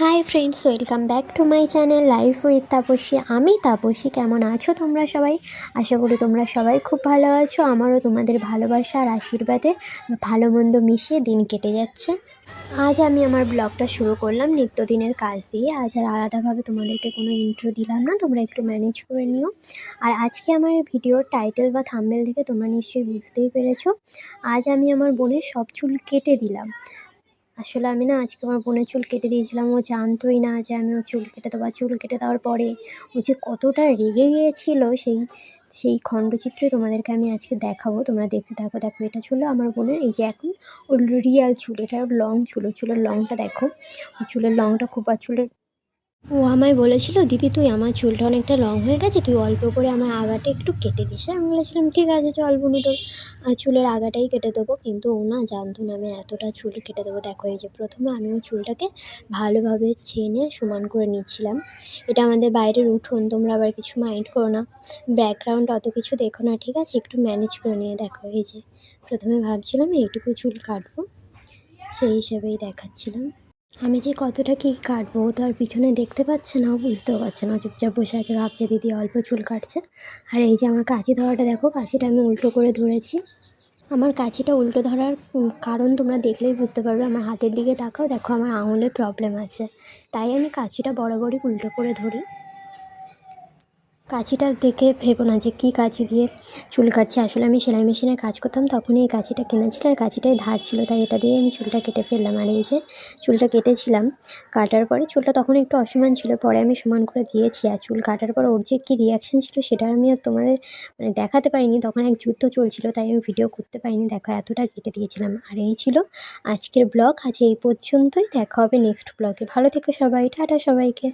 Hi friends welcome back to my channel life with Tapasi আমি তাপসী কেমন আছো তোমরা সবাই? আশা করি তোমরা সবাই খুব ভালো আছো, আমারও তোমাদের ভালোবাসা আর আশীর্বাদে ভালো মন্দ মিশিয়ে দিন কেটে যাচ্ছে। আজ আমি আমার ব্লগটা শুরু করলাম নিত্যদিনের কাজ দিয়ে। আজ আর আলাদাভাবে তোমাদেরকে কোনো ইন্ট্রো দিলাম না, তোমরা একটু ম্যানেজ করে নিও। আর আজকে আমার ভিডিওর টাইটেল বা থাম্বেল থেকে তোমরা নিশ্চয়ই বুঝতেই পেরেছ। আজ আমি আমার বোনের সব চুল কেটে দিলাম। আসলে আমি না আজকে আমার বোনের চুল কেটে দিয়েছিলাম, ও জানতোই না যে আমি ও চুল কেটে দেওয়া চুল কেটে দেওয়ার পরে ও যে কতটা রেগে গিয়েছিল, সেই সেই খণ্ডচিত্র তোমাদেরকে আমি আজকে দেখাবো। তোমরা দেখতে থাকো, দেখো এটা ছিল আমার বোনের। এই যে এখন ওর রিয়াল চুল, এটা ওর লং চুল চুলের লংটা দেখো। ওর চুলের লংটা খুব, আর চুলের ও আমায় বলেছিল, দিদি, তুই আমার চুলটা অনেকটা লং হয়ে গেছে, তুই অল্প করে আমার আগাটা একটু কেটে দিস। আমি বলেছিলাম, ঠিক আছে, চল বুনু তোর। চুলের আগাটাই কেটে দেবো, কিন্তু ও না জানতো না আমি এতটা চুল কেটে দেবো। দেখো, এই যে প্রথমে আমি ওই চুলটাকে ভালোভাবে ছেনে সমান করে নিচ্ছিলাম। এটা আমাদের বাইরের উঠোন, তোমরা আবার কিছু মাইন্ড করো না। ব্যাকগ্রাউন্ড অত কিছু দেখো না, ঠিক আছে? একটু ম্যানেজ করে নিয়ে দেখো, এই যে। প্রথমে ভাবছিলাম এইটুকু চুল কাটবো, সেই হিসেবেই দেখাচ্ছিলাম। আমি যে কতটা কী কাটবো ও তো আর পিছনে দেখতে পাচ্ছে না ও বুঝতেও পারছে না। চুপচাপ বসে আছে, ভাবছে দিদি অল্প চুল কাটছে। আর এই যে আমার কাঁচি ধরাটা, দেখো কাঁচিটা আমি উল্টো করে ধরেছি। আমার কাঁচিটা উল্টো ধরার কারণ তোমরা দেখলেই বুঝতে পারবে। আমার হাতের দিকে তাকাও, দেখো আমার আঙুলের প্রবলেম আছে। তাই আমি কাঁচিটা বরাবরই উল্টো করে ধরি। কাঁচিটা দেখে ভেবো না যে কী কাঁচি দিয়ে চুল কাটছি। আসলে আমি সেলাই মেশিনে কাজ করতাম, তখনই এই কাঁচিটা কেনা ছিল আর কাঁচিটাই ধার ছিল। তাই এটা দিয়ে আমি চুলটা কেটে ফেললাম। আর এই যে চুলটা কেটেছিলাম, কাটার পরে চুলটা তখন একটু অসমান ছিল, পরে আমি সমান করে দিয়েছি। আর চুল কাটার পর ওর যে কী রিয়াকশান ছিল সেটা আমি আর তোমাদের মানে দেখাতে পারিনি। তখন এক যুদ্ধ চলছিল, তাই আমি ভিডিও করতে পারিনি। দেখো, এতটা কেটে দিয়েছিলাম। আর এই ছিল আজকের ব্লগ আজ এই পর্যন্তই। দেখা হবে নেক্সট ব্লগে ভালো থেকো সবাই। টাটা সবাইকে।